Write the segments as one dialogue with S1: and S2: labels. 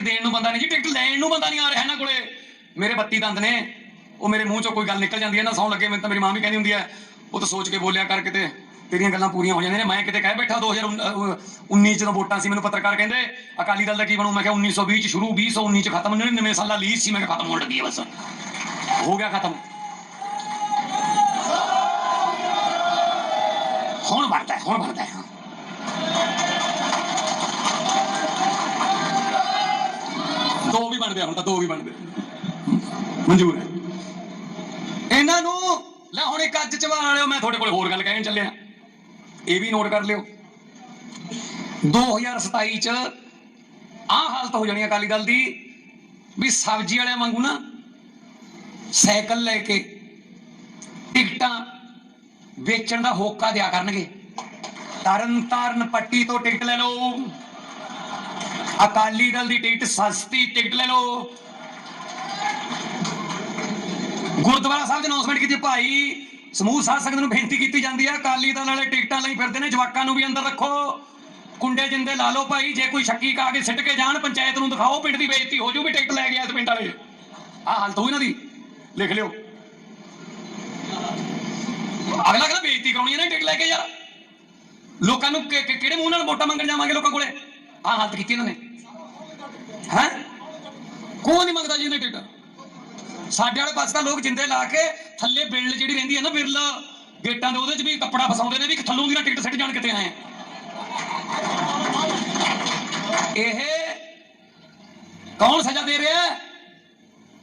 S1: ਦੇਣ ਨੂੰ ਬੰਦਾ ਨਹੀਂ ਜੀ ਟਿਕਟ ਲੈਣ ਨੂੰ ਬੰਦਾ ਨਹੀਂ ਆ ਰਿਹਾ ਇਹਨਾਂ ਕੋਲੇ। ਮੇਰੇ 32 ਦੰਦ ਨੇ ਉਹ ਮੇਰੇ ਮੂੰਹ ਚੋਂ ਕੋਈ ਗੱਲ ਨਿਕਲ ਜਾਂਦੀ ਹੈ ਨਾ ਸੌਣ ਲੱਗੇ ਮੈਨੂੰ ਤਾਂ ਮੇਰੀ ਮਾਂ ਵੀ ਕਹਿੰਦੀ ਹੁੰਦੀ ਹੈ ਉਹ ਤਾਂ ਸੋਚ ਕੇ ਬੋਲਿਆ ਕਰ ਕਿਤੇ ਤੇਰੀਆਂ ਗੱਲਾਂ ਪੂਰੀਆਂ ਹੋ ਜਾਂਦੀਆਂ ਨੇ ਮੈਂ ਕਿਤੇ ਕਹਿ ਬੈਠਾ 2019 ਚ ਜਦੋਂ ਵੋਟਾਂ ਸੀ ਮੈਨੂੰ ਪੱਤਰਕਾਰ ਕਹਿੰਦੇ ਅਕਾਲੀ ਦਲ ਦਾ ਕੀ ਬਣੂ? ਮੈਂ ਕਿਹਾ 1920 ਚ ਸ਼ੁਰੂ 2019 ਚ ਖਤਮ 99 ਸਾਲਾਂ ਲੀਸ ਸੀ ਮੈਂ ਕਿਹਾ ਖਤਮ ਹੋਣ ਲੱਗੀ ਹੈ ਬਸ। ਹੋ ਗਿਆ ਖਤਮ। ਹੁਣ ਬਣਦਾ ਹੁਣ ਬਣਦਾ ਹੈ, ਦੋ ਵੀ ਬਣਦੇ ਆ ਹੁਣ ਤਾਂ, ਦੋ ਵੀ ਬਣਦੇ। ਮਨਜ਼ੂਰ ਹੈ। ਇਹਨਾਂ ਨੂੰ, ਲੈ ਹੁਣ ਇੱਕ ਅੱਜ ਚਵਾਣ ਵਾਲਿਓ ਮੈਂ ਤੁਹਾਡੇ ਕੋਲ ਹੋਰ ਗੱਲ ਕਹਿਣ ਚੱਲਿਆ। ਇਹ ਵੀ ਨੋਟ ਕਰ ਲਿਓ। 2027 ਚ ਆਹ ਹਾਲਤ ਹੋ ਜਾਣੀ ਅਕਾਲੀ ਦਲ ਦੀ, ਵੀ ਸਬਜ਼ੀ ਵਾਲਿਆਂ ਵਾਂਗੂ ਨਾ ਸਾਈਕਲ ਲੈ ਕੇ ਟਿਕਟਾਂ ਵੇਚਣ ਦਾ ਹੋਕਾ ਦਿਆ ਕਰਨਗੇ। ਤਰਨ ਤਾਰਨ ਪੱਟੀ ਤੋਂ ਟਿਕਟ ਲੈ ਲਓ। ਅਕਾਲੀ ਦਲ ਦੀ ਟਿਕਟ ਸਸਤੀ ਟਿਕਟ ਲੈ ਲਓ। ਗੁਰਦੁਆਰਾ ਸਾਹਿਬ ਦੇ ਅਨਾਉਂਸਮੈਂਟ ਕੀਤੀ ਭਾਈ, ਸਮੂਹ ਸਾਧ ਸੰਗਤ ਨੂੰ ਬੇਨਤੀ ਕੀਤੀ ਜਾਂਦੀ ਹੈ, ਅਕਾਲੀ ਦਲ ਵਾਲੇ ਟਿਕਟਾਂ ਲਈ ਫਿਰਦੇ ਨੇ, ਜਵਾਕਾਂ ਨੂੰ ਵੀ ਅੰਦਰ ਰੱਖੋ। ਕੁੰਡੇ ਜਿੰਦੇ ਲਾ ਲਓ ਭਾਈ, ਜੇ ਕੋਈ ਸ਼ੱਕੀ ਕਾ ਕੇ ਸਿੱਟ ਕੇ ਜਾਣ, ਪੰਚਾਇਤ ਨੂੰ ਦਿਖਾਓ, ਪਿੰਡ ਦੀ ਬੇਇੱਜ਼ਤੀ ਹੋ ਜੂ ਵੀ ਟਿਕਟ ਲੈ ਗਿਆ ਇਸ ਪਿੰਡ ਵਾਲੇ। ਆਹ ਹਾਲਤ ਹੋਈ ਨਾ ਦੀ। ਲਿਖ ਲਿਓ। ਅਗਲਾ ਕਹਿੰਦਾ ਬੇਇੱਜ਼ਤੀ ਕਰਾਉਣੀ ਹੈ ਨਾ ਟਿਕਟ ਲੈ ਕੇ ਯਾਰ। ਲੋਕਾਂ ਨੂੰ ਕਿਹੜੇ ਮੂੰਹ ਨਾਲ ਵੋਟਾਂ ਮੰਗਣ ਜਾਵਾਂਗੇ ਲੋਕਾਂ ਕੋਲੇ? ਆਹ ਹਾਲਤ ਕੀਤੀ ਇਹਨਾਂ ਨੇ। ਹੈ? ਕੋਈ ਨਹੀਂ ਮੰਗਦਾ ਜੀ ਟਿਕਟ? ਸਾਡੇ ਵਾਲੇ ਪਾਸੇ ਤਾਂ ਲੋਕ ਜਿੰਦੇ ਲਾ ਕੇ ਥੱਲੇ ਬਿਰਲ ਜਿਹੜੀ ਰਹਿੰਦੀ ਹੈ ਨਾ ਬਿਰਲ, ਗੇਟਾਂ ਦੇ ਉਹਦੇ 'ਚ ਵੀ ਕੱਪੜਾ ਫਸਾਉਂਦੇ ਨੇ ਵੀ ਥੱਲੋਂ ਦੀ ਨਾ ਟਿਕਟ ਸਿੱਟ ਜਾਣ ਕਿਤੇ ਆਏ ਇਹ ਕੌਣ ਸਜ਼ਾ ਦੇ ਰਿਹਾ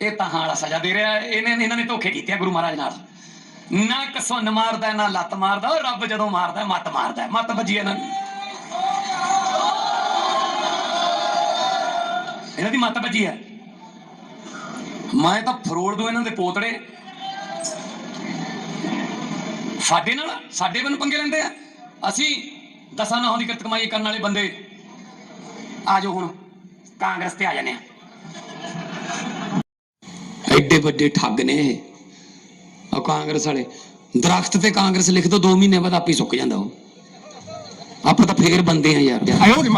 S1: ਇਹ ਤਾਂ ਵਾਲਾ ਸਜ਼ਾ ਦੇ ਰਿਹਾ ਇਹਨੇ ਇਹਨਾਂ ਨੇ ਧੋਖੇ ਕੀਤੇ ਗੁਰੂ ਮਹਾਰਾਜ ਨਾਲ। ਨਾ ਕਸਵਨ ਮਾਰਦਾ, ਨਾ ਲੱਤ ਮਾਰਦਾ ਰੱਬ ਜਦੋਂ ਮਾਰਦਾ, ਮੱਤ ਮਾਰਦਾ, ਮੱਤ ਵੱਜੀ ਇਹਨਾਂ ਨੂੰ ਇਹਨਾਂ ਦੀ ਮੱਤ ਵੱਜੀ ਹੈ। ਮੈਂ ਤਾਂ ਫਰੋੜ ਦੋ ਇਹਨਾਂ ਦੇ ਪੋਤੜੇ। ਸਾਡੇ ਨਾਲ, ਸਾਡੇ ਵੱਲ ਪੰਗੇ ਲੈਂਦੇ ਆ। ਅਸੀਂ ਦਸਾਂ ਨਹਾਂ ਦੀ ਕਿਰਤ ਕਮਾਈ ਕਰਨ ਵਾਲੇ ਬੰਦੇ। ਆ ਜਾਓ ਹੁਣ, ਕਾਂਗਰਸ ਤੇ ਆ ਜਾਂਦੇ ਆ। ਐਡੇ ਵੱਡੇ ਠੱਗ ਨੇ ਆ ਕਾਂਗਰਸ ਵਾਲੇ। ਦਰਖਤ ਤੇ ਕਾਂਗਰਸ ਲਿਖ ਦੋ 2 ਮਹੀਨੇ ਬਾਅਦ ਆਪੇ ਸੁੱਕ ਜਾਂਦਾ ਉਹ। ਆਪਾਂ ਤਾਂ ਫੇਰ ਬੰਦੇ ਆ ਯਾਰ।
S2: ਆਇਓ ਨੀ